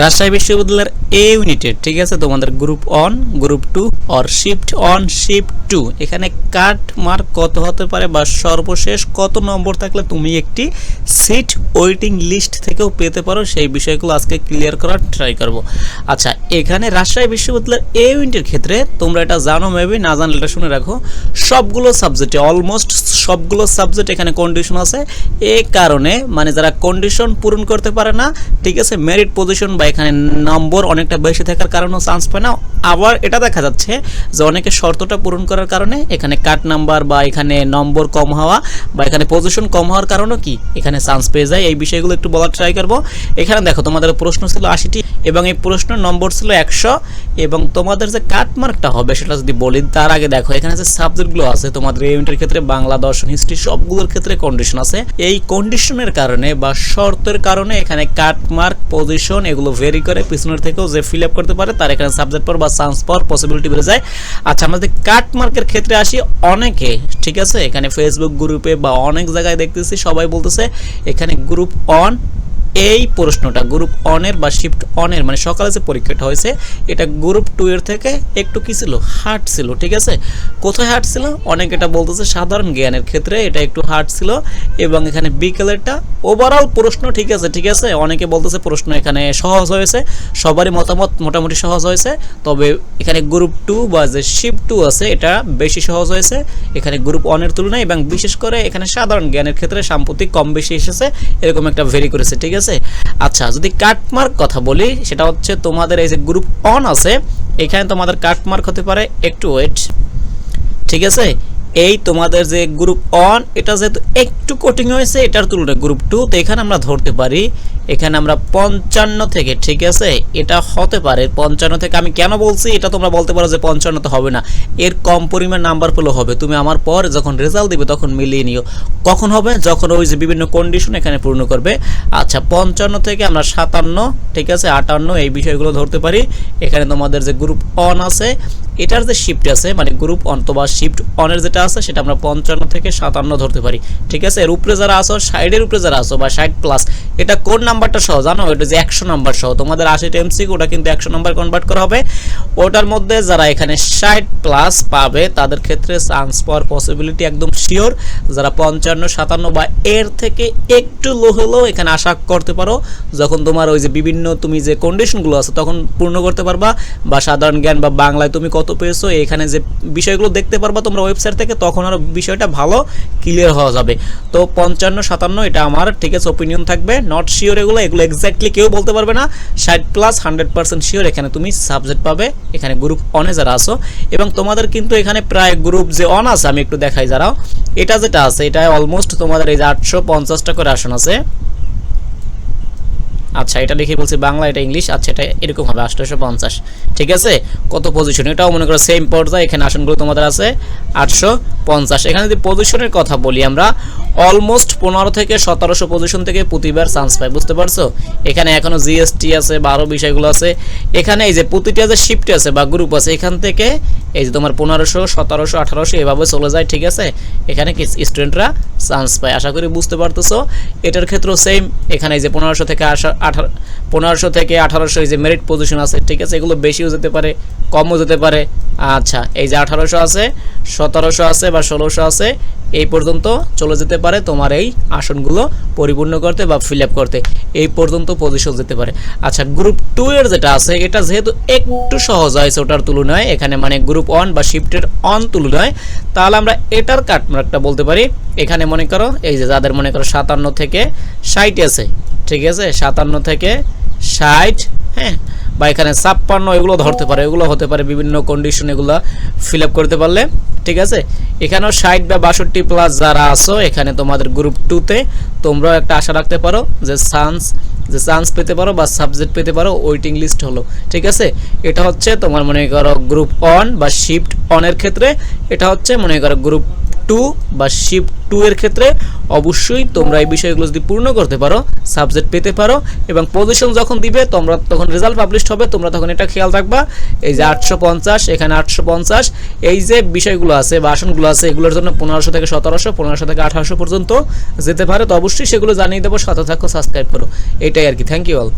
রাজশাহী বিশ্ববিদ্যালয়ের এ ইউনিটের ঠিক আছে? তোমাদের group one group two or shift one shift two এখানে কাট মার্ক কত হতে পারে বা সর্বশেষ কত নম্বর থাকলে তুমি একটি সিট ওয়েটিং লিস্ট থেকেও পেতে পারো। সেই বিষয়গুলো আজকে ক্লিয়ার করার ট্রাই করব। আচ্ছা এখানে রাজশাহী বিশ্ববিদ্যালয়ের এ ইউনিটের ক্ষেত্রে তোমরা এটা জানো মেবি না জানলে এটা শুনে রাখো। সবগুলো সাবজেক্টে অলমোস্ট সবগুলো সাবজেক্ট এখানে কন্ডিশন আছে। এ কারণে মানে যারা কন্ডিশন পূরণ করতে পারে না, ঠিক আছে মেরিট পজিশন বা এখানে নম্বর অনেকটা বেশি থাকার কারণেও চান্স পায় না। আবার এটা দেখা যাচ্ছে যে অনেকে শর্তটা পূরণ করার কারণে এখানে কাট নাম্বার বা এখানে নম্বর কম হওয়া বা এখানে পজিশন কম হওয়ার কারণেও কি এখানে চান্স পেয়ে যায়। এই বিষয়গুলো একটু বলার ট্রাই করব। এখানে দেখো, তোমাদের প্রশ্ন ছিল আশিটি এবং এই প্রশ্নের নম্বর ছিল একশো এবং তোমাদের যে কাট মার্কটা হবে সেটা যদি বলি, তার আগে দেখো, এখানে যে সাবজেক্টগুলো আছে, তোমাদের ইউনিটের ক্ষেত্রে বাংলা, দর্শন হিস্ট্রি সবগুলোর ক্ষেত্রে কন্ডিশন আছে। এই কন্ডিশনের কারণে বা শর্তের কারণে এখানে কাট মার্ক পজিশন এগুলো ভেরি করে পিছনের থেকেও যে ফিল আপ করতে পারে, তার এখানে সাবজেক্ট পর বা চান্স পাওয়ার পসিবিলিটি বেড়ে যায়। আচ্ছা আমাদের কাট মার্কের ক্ষেত্রে আসি, অনেকে, ঠিক আছে? এখানে ফেসবুক গ্রুপে বা অনেক জায়গায় দেখতেছি, সবাই বলতেছে, এখানে গ্রুপ অন এই প্রশ্নটা গ্রুপ অনের বা শিফট অনের মানে সকালে যে পরীক্ষাটা হয়েছে, এটা গ্রুপ টু এর থেকে একটু কি ছিল? হার্ড ছিল, ঠিক আছে? কোথায় হার্ড ছিল? অনেক এটা বলতেছে সাধারণ জ্ঞানের ক্ষেত্রে এটা একটু হার্ড ছিল। এবং এখানে বিকেলেরটা ওভারঅল প্রশ্ন ঠিক আছে ঠিক আছে? অনেকে বলতেছে প্রশ্ন এখানে সহজ হয়েছে, সবারই মতামত মোটামুটি সহজ হয়েছে। তবে এখানে গ্রুপ টু বা যে শিফট টু আছে, এটা বেশি সহজ হয়েছে। এখানে গ্রুপ ওয়ানের তুলনায় এবং বিশেষ করে এখানে সাধারণ জ্ঞানের ক্ষেত্রে সাম্প্রতিক কম বেশি এসেছে। এরকম একটা ভেরি করেছে, ঠিক আছে? আচ্ছা যদি কাটমার্ক কথা বলি, সেটা হচ্ছে তোমাদের এই যে গ্রুপ অন আছে, এখানে তোমাদের কাটমার্ক হতে পারে একটু ওয়েট ঠিক আছে? এই তোমাদের যে গ্রুপ অন এটা যেহেতু একটু কোটিং হয়েছে, এটার তুলনায় গ্রুপ টু তো এখানে আমরা ধরতে পারি এখানে আমরা পঞ্চান্ন থেকে, ঠিক আছে? এটা হতে পারে পঞ্চান্ন থেকে। আমি কেন বলছি? এটা তোমরা বলতে পারো যে পঞ্চান্ন তো হবে না। এর কম পরিমাণ নাম্বার পেলেও হবে। তুমি আমার পর যখন রেজাল্ট দিবে তখন মিলিয়ে নিও। কখন হবে? যখন ওই যে বিভিন্ন কন্ডিশন এখানে পূর্ণ করবে। আচ্ছা পঞ্চান্ন থেকে আমরা সাতান্ন, ঠিক আছে? আটান্ন, এই বিষয়গুলো ধরতে পারি। এখানে তোমাদের যে গ্রুপ অন আছে এটার যে শিফট আছে মানে গ্রুপ অন বা শিফট অনের যেটা আছে, সেটা আমরা পঞ্চান্ন থেকে সাতান্ন ধরতে পারি। ঠিক আছে? এর উপরে যারা আসো সাইডের উপরে যারা আসো বা সাইড প্লাস এটা কোন নাম্বারটা সহ, জানো? এটা যে একশো নাম্বার সহ। তোমাদের আশিটা এমসি ওটা কিন্তু একশো নাম্বার কনভার্ট করা হবে। ওটার মধ্যে যারা এখানে ষাট প্লাস পাবে, তাদের ক্ষেত্রে চান্স পাওয়ার পসিবিলিটি একদম শিওর যারা পঞ্চান্ন, সাতান্ন বা এর থেকে একটু লো হলেও এখানে আশা করতে পারো। যখন তোমার ওই যে বিভিন্ন তুমি যে কন্ডিশনগুলো আছে, তখন পূর্ণ করতে পারবা। বা সাধারণ জ্ঞান বা বাংলায় তুমি কত পেয়েছ, এখানে যে বিষয়গুলো দেখতে পারবা তোমরা ওয়েবসাইট থেকে, তখন আরও বিষয়টা ভালো ক্লিয়ার হওয়া যাবে। তো পঞ্চান্ন, সাতান্ন, এটা আমার, ঠিক আছে ওপিনিয়ন থাকবে। নট শিওর এগুলো এগুলো এক্স্যাক্টলি কেউ বলতে পারবে না। ষাট প্লাস হান্ড্রেড পার্সেন্ট শিওর এখানে তুমি সাবজেক্ট পাবে। এখানে গ্রুপ অনে যারা আসো এবং তোমাদের কিন্তু এখানে প্রায় গ্রুপ যে অন আছে, আমি একটু দেখাই যারাও এটা যেটা আছে, এটা অলমোস্ট তোমাদের এই যে আটশো পঞ্চাশটা করে আসন আছে। আচ্ছা এটা লিখে বলছি বাংলা, এটা ইংলিশ আচ্ছা এটা এরকম হবে আটশোশো পঞ্চাশ ঠিক আছে? কত পজিশন এটাও মনে করো সেম পর্যায়ে এখানে আসনগুলো তোমাদের আছে আটশো পঞ্চাশ এখানে যদি পজিশনের কথা বলি আমরা অলমোস্ট পনেরো থেকে সতেরোশো পজিশন থেকে প্রতিবার চান্স পাই, বুঝতে পারছ? এখানে এখনও জিএসটি আছে বা আরও বিষয়গুলো আছে। এখানে এই যে প্রতিটা যে শিফট আছে বা গ্রুপ আছে, এখান থেকে এই যে তোমার পনেরোশো, সতেরোশো, আঠারোশো, এভাবে চলে যায়, ঠিক আছে? এখানে কি স্টুডেন্টরা চান্স পায়, আশা করি বুঝতে পারতেছো? এটার ক্ষেত্রেও সেম এখানে এই যে পনেরোশো থেকে আসা আঠারো, পনেরোশো থেকে আঠারোশো এই যে মেরিট পজিশন আছে, ঠিক আছে? এগুলো বেশিও যেতে পারে, কমও যেতে পারে। আচ্ছা এই যে আঠারোশো আছে সতেরোশো আছে বা ষোলোশো আছে, এই পর্যন্ত চলে যেতে পারে তোমার এই আসনগুলো পরিপূর্ণ করতে বা ফিল করতে। এই পর্যন্ত পজিশন যেতে পারে। আচ্ছা গ্রুপ টু এর যেটা আছে, এটা যেহেতু একটু সহজ হয়েছে ওটার তুলনায়, এখানে মানে গ্রুপ ওয়ান বা শিফটের অন তুলনায়, তাহলে আমরা এটার কাটমার্কটা বলতে পারি। এখানে মনে করো, এই যে যাদের মনে করো সাতান্ন থেকে ষাট আছে, ঠিক আছে? সাতান্ন থেকে ষাট হ্যাঁ? বা এখানে ছাপ্পান্ন এগুলো ধরতে পারে, এগুলো হতে পারে বিভিন্ন কন্ডিশন এগুলো ফিল করতে পারলে, ঠিক আছে? এখানেও ষাট বা বাষট্টি প্লাস যারা আসো এখানে তোমাদের গ্রুপ টুতে তোমরাও একটা আশা রাখতে পারো যে চান্স যে চান্স পেতে পারো বা সাবজেক্ট পেতে পারো ওয়েটিং লিস্ট হলো, ঠিক আছে? এটা হচ্ছে তোমার মনে করো গ্রুপ অন বা শিফট অনের ক্ষেত্রে, এটা হচ্ছে মনে করো গ্রুপ টু বা শিফট টু এর ক্ষেত্রে অবশ্যই তোমরা এই বিষয়গুলো যদি পূর্ণ করতে পারো সাবজেক্ট পেতে পারো এবং পজিশন যখন দিবে, তোমরা তখন রেজাল্ট পাবলিশ হবে, তোমরা তখন এটা খেয়াল রাখবা। এই যে আটশো পঞ্চাশ, এখানে আটশো পঞ্চাশ, এই যে বিষয়গুলো আছে বা আসনগুলো আছে, এগুলোর জন্য পনেরোশো থেকে সতেরোশো, পনেরোশো থেকে আঠারোশো পর্যন্ত যেতে পারে। তো অবশ্যই সেগুলো জানিয়ে দেবো, সাথে থাকো সাবস্ক্রাইব করো। এটাই আর কি। Thank you all